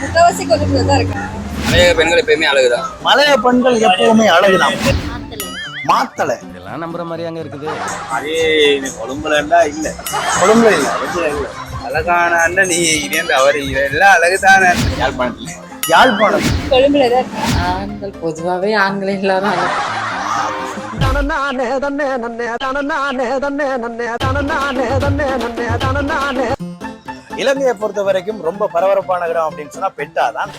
முக்கால்வாசி கொழும்புல தான் இருக்காங்க நிறைய பெண்கள் எப்பயுமே அழகுதான் மலைய பெண்கள் எப்பவுமே அழகுதான் மாத்தலை இதெல்லாம் நம்புற மாதிரி அங்க இருக்குது அதே கொழும்புலண்டா இல்ல கொழும்புல இல்ல அழகான அண்ணன் நீ இதேந்து அவர் எல்லாம் அழகுதான யாழ்ப்பாணத்துல யாழ்ப்பாணம் கொழும்புல தான் ஆண்கள் பொதுவாகவே ஆண்கள் எல்லாரும் அழகு இலங்கையை பொறுத்த வரைக்கும் ரொம்ப பரபரப்பான இடம் அப்படின்னு சொன்னா பெட்டா தான்.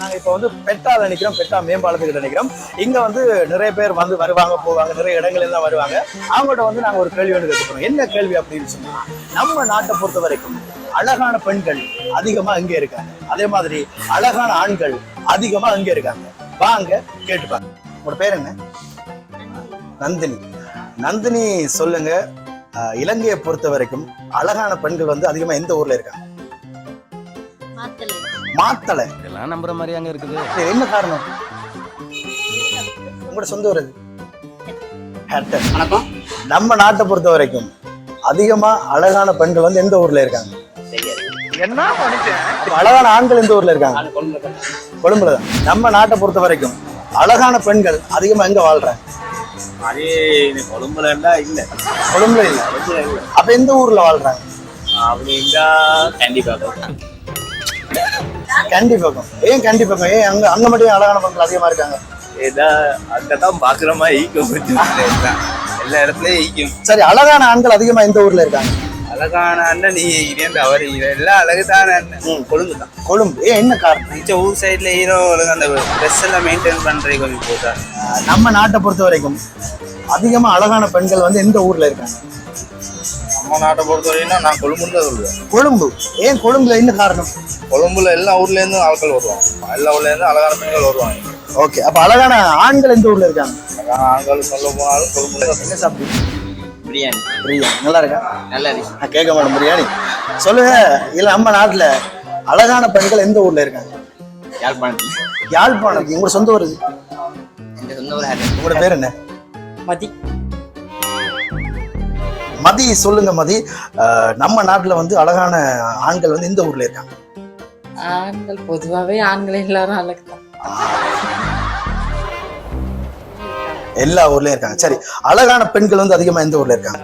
நாங்க இப்ப வந்து பெட்டால நினைக்கிறோம் பெட்டா மேம்பாலத்துக்கிட்ட நினைக்கிறோம் இங்க வந்து நிறைய பேர் வந்து வருவாங்க போவாங்க. நிறைய இடங்கள் எல்லாம் வருவாங்க. அவங்கள்ட்ட வந்து நாங்க ஒரு கேள்வி ஒன்று கேட்டுக்கிறோம். என்ன கேள்வி அப்படின்னு சொன்னா நம்ம நாட்டை பொறுத்த வரைக்கும் அழகான பெண்கள் அதிகமா இங்க இருக்காங்க. அதே மாதிரி அழகான ஆண்கள் அதிகமா இங்க இருக்காங்க. வாங்க கேட்டுப்பாங்க உங்களோட பேர் என்ன? நந்தினி. நந்தினி சொல்லுங்க. இலங்கையை பொறுத்த வரைக்கும் அழகான பெண்கள் வந்து அதிகமா எந்த ஊர்ல இருக்காங்க? மாத்தலை இதெல்லாம் நம்புற மாதிரி அங்க இருக்குது. என்ன காரணம்? உங்களோட சொந்த ஊர்? ஹேர்டன். வணக்கம். நம்ம நாட்டை பொறுத்த வரைக்கும் அதிகமா அழகான பெண்கள் வந்து எந்த ஊர்ல இருக்காங்க? அப்ப அழகான ஆண்கள் எந்த ஊர்ல இருக்காங்க? கொழும்புல தான். நம்ம நாட்டை பொறுத்த வரைக்கும் அழகான பெண்கள் அதிகமா எங்க வாழ்றாங்க? அதே கொழும்புலண்டா இல்ல. கொழும்புல இல்ல. அப்ப எந்த ஊர்ல வாழ்றாங்க? அப்படின்னா கண்டிப்பா கண்டி பக்கம். ஏன் கண்டி பக்கம்? ஏன் அங்க அங்க மட்டும் அழகான பெண்கள் அதிகமா இருக்காங்க? ஏதா அங்கதான் பாக்குற மாதிரி ஈக்கும். எல்லா இடத்துலயும் ஈக்கும். சரி அழகான ஆண்கள் அதிகமா எந்த ஊர்ல இருக்காங்க? அழகான அண்ணன் நீ இதேந்து அவர் எல்லாம் அழகுதான அண்ணன். கொழும்பு தான் கொழும்பு. ஏன் என்ன காரணம்? மிச்ச ஊர் சைட்ல ஹீரோ அந்த ட்ரெஸ் எல்லாம் மெயின்டைன் பண்றது கொஞ்சம் ஆஹ் நம்ம நாட்டை பொறுத்த வரைக்கும் அதிகமா அழகான பெண்கள் வந்து எந்த ஊர்ல இருக்காங்க? நம்ம நாட்டை பொறுத்த வரைக்கும் நான் கொழும்புன்னு தான் சொல்லுவேன். கொழும்பு. ஏன் கொழும்புல என்ன காரணம்? கொழும்புல எல்லா ஊர்ல இருந்தும் ஆட்கள் வருவாங்க. எல்லா ஊர்ல இருந்தும் அழகான பெண்கள் வருவாங்க. ஓகே. அப்ப அழகான ஆண்கள் எந்த ஊர்ல இருக்காங்க? ஆண்கள் சொல்ல போனாலும் கொழும்புல தான். என்ன சாப்பிடுங்க பிரியாணி. பிரியாணி. நல்லா இருக்கா நல்லா இருக்கு நான் கேட்க மாட்டேன் பிரியாணி. சொல்லுங்க இல்ல நம்ம நாட்டுல அழகான பெண்கள் எந்த ஊர்ல இருக்காங்க? யாழ்ப்பாணத்தில். யாழ்ப்பாணம் உங்களோட சொந்த ஊர்? இது? எந்த சொந்த ஊர்? உங்களோட பேர் என்ன? மதி. மதி சொல்லுங்க மதி. நம்ம நாட்டுல வந்து அழகான ஆண்கள் வந்து எந்த ஊர்ல இருக்காங்க. ஆண்கள் பொதுவாகவே ஆண்கள் எல்லாரும் அழகு தான் எல்லா ஊர்லயும் இருக்காங்க. சரி அழகான பெண்கள் வந்து அதிகமா எந்த ஊர்ல இருக்காங்க?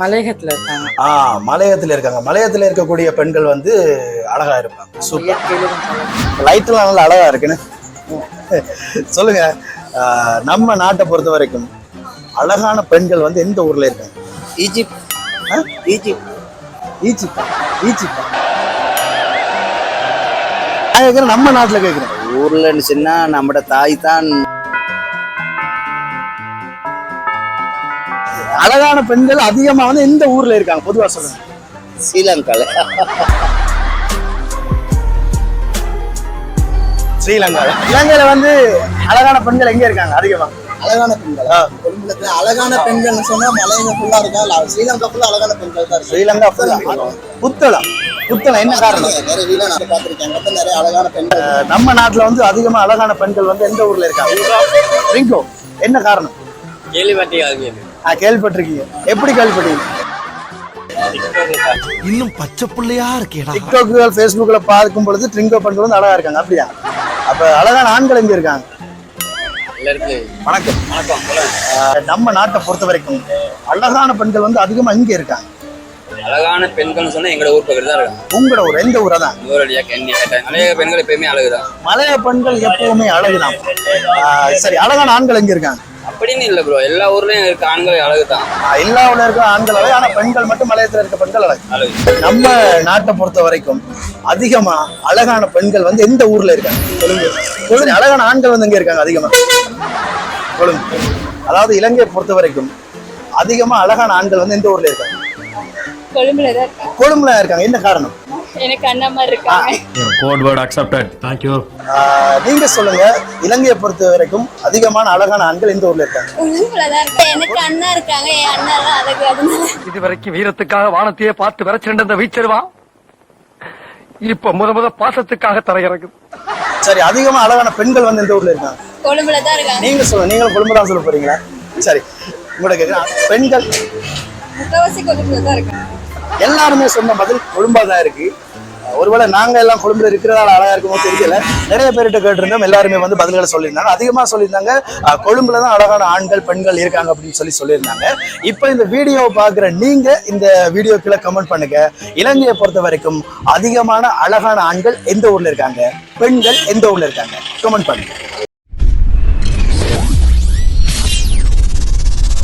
மலையகத்தில் இருக்காங்க. ஆ மலையத்துல இருக்காங்க. மலையத்துல இருக்கக்கூடிய பெண்கள் வந்து அழகா இருப்பாங்க. சூப்பர். லைட் எல்லாம் நல்லா அழகா இருக்குன்னு. சொல்லுங்க. நம்ம நாட்டை பொறுத்த வரைக்கும் அழகான பெண்கள் வந்து எந்த ஊர்ல இருக்காங்க? ஈஜிப்ட்? ஈஜிப்ட். ஈஜிப்டா? ஈஜிப்டா? நான் கேட்கிறேன் நம்ம நாட்டுல கேட்கிறேன் ஊர்ல இருந்துச்சுன்னா நம்மட தாய் தான் அழகான பெண்கள் அதிகமா வந்து எந்த ஊர்ல இருக்காங்க பொதுவா சொல்லுங்க ஸ்ரீலங்கால. ஸ்ரீலங்கால. இலங்கையில வந்து அழகான பெண்கள் எங்க இருக்காங்க அதிகமா? அழகான பெண்கள். கொழும்புல அழகான பெண்கள்னு சொன்னா மலையக ஃபுல்லா இருக்கா? இல்ல ஸ்ரீலங்கா ஃபுல்லா அழகான பெண்கள் தான் ஸ்ரீலங்கா full-ஆ. புத்தளம். புத்தளம். என்ன காரணம்? நிறைய வீடியோ நான் பார்த்திருக்கேன். மொத்தம் நிறைய அழகான பெண்கள். நம்ம நாட்டுல வந்து அதிகமா அழகான பெண்கள் வந்து எந்த ஊர்ல இருக்காங்க? ரிங்கோ. என்ன காரணம்? கேள்விப்பட்டீங்க நான் கேள்விப்பட்டிருக்கீங்க. எப்படி கேள்விப்பட்டீங்க? இன்னும் பச்சை புள்ளையா இருக்கேடா. டிக்டாக்குகள் ஃபேஸ்புக்ல பார்க்கும் பொழுது ட்ரிங்கோ பெண்கள் வந்து அழகா இருக்காங்க அப்படியா? அப்ப அழகான ஆண்கள் எங்க இருக்காங்க? வணக்கம். வணக்கம் நம்ம நாட்டை பொறுத்த வரைக்கும் அழகான பெண்கள் வந்து அதிகமா இங்க இருக்காங்க. அழகான பெண்கள்னு சொன்னா எங்களோட ஊர் பக்கத்துல தான் இருக்காங்க. உங்களோட ஒரு எந்த ஊரை தான்? கன்னி ஹேட்டர் நிறைய பெண்கள் எப்பயுமே அழகுதான். மலைய பெண்கள் எப்பவுமே அழகுதான். சரி அழகான ஆண்கள் எங்க இருக்காங்க? அப்படின்னு இல்ல ப்ரோ எல்லா ஊர்லயும் இருக்க ஆண்கள் அழகுதான். ஆஹ் எல்லா ஊர்ல இருக்க ஆண்கள் அழகு. ஆனா பெண்கள் மட்டும் மலையத்துல இருக்க பெண்கள் அழகு. அழகு. நம்ம நாட்டை பொறுத்த வரைக்கும் அதிகமா அழகான பெண்கள் வந்து எந்த ஊர்ல இருக்காங்க? சொல்லுங்க சொல்லுங்க அழகான ஆண்கள் வந்து எங்க இருக்காங்க அதிகமா? சொல்லுங்க அதாவது இலங்கையை பொறுத்த வரைக்கும் அதிகமா அழகான ஆண்கள் வந்து எந்த ஊர்ல இருக்காங்க? கொழும்புல தான் இருக்காங்க கொழும்புல இருக்காங்க. என்ன காரணம்? எனக்கு அண்ணா மாதிரி இருக்காங்க. Code word accepted thank you ஆஹ் நீங்க சொல்லுங்க. இலங்கையை பொறுத்த வரைக்கும் அதிகமான அழகான ஆண்கள் எந்த ஊர்ல இருக்காங்க? கொழும்புல தான் இருக்காங்க எனக்கு அண்ணா இருக்காங்க. என் அண்ணா எல்லாம் அழகு அதனால. இதுவரைக்கும் வீரத்துக்காக வானத்தையே பார்த்து விரைச்சிருந்த இந்த வீச்சருவா? இப்ப முத முத பாசத்துக்காக தரையிறங்குது. சரி அதிகமா அழகான பெண்கள் வந்து எந்த ஊர்ல இருக்காங்க? கொழும்புல தான் இருக்காங்க. நீங்க சொல்லுங்க. நீங்களும் கொழும்பு தான் சொல்ல போறீங்களா? சரி உங்களோட கேட்குறேன். பெண்கள். முக்கால்வாசி கொழும்புல தான் இருக்காங்க. எல்லாருமே சொன்ன பதில் கொழும்பா தான் இருக்கு ஒருவேளை நாங்க எல்லாம் கொழும்புல இருக்கிறதால அழகா இருக்குமோ தெரியல. நிறைய பேர்கிட்ட கேட்டிருந்தோம். எல்லாருமே வந்து பதில்களை சொல்லியிருந்தாங்க. அதிகமா சொல்லியிருந்தாங்க. கொழும்புல தான் அழகான ஆண்கள் பெண்கள் இருக்காங்க அப்படின்னு சொல்லி சொல்லியிருந்தாங்க. இப்போ இந்த வீடியோவை பார்க்குற நீங்க இந்த வீடியோக்குள்ள கமெண்ட் பண்ணுங்க. இலங்கையை பொறுத்த வரைக்கும் அதிகமான அழகான ஆண்கள் எந்த ஊர்ல இருக்காங்க? பெண்கள் எந்த ஊர்ல இருக்காங்க? கமெண்ட் பண்ணுங்க.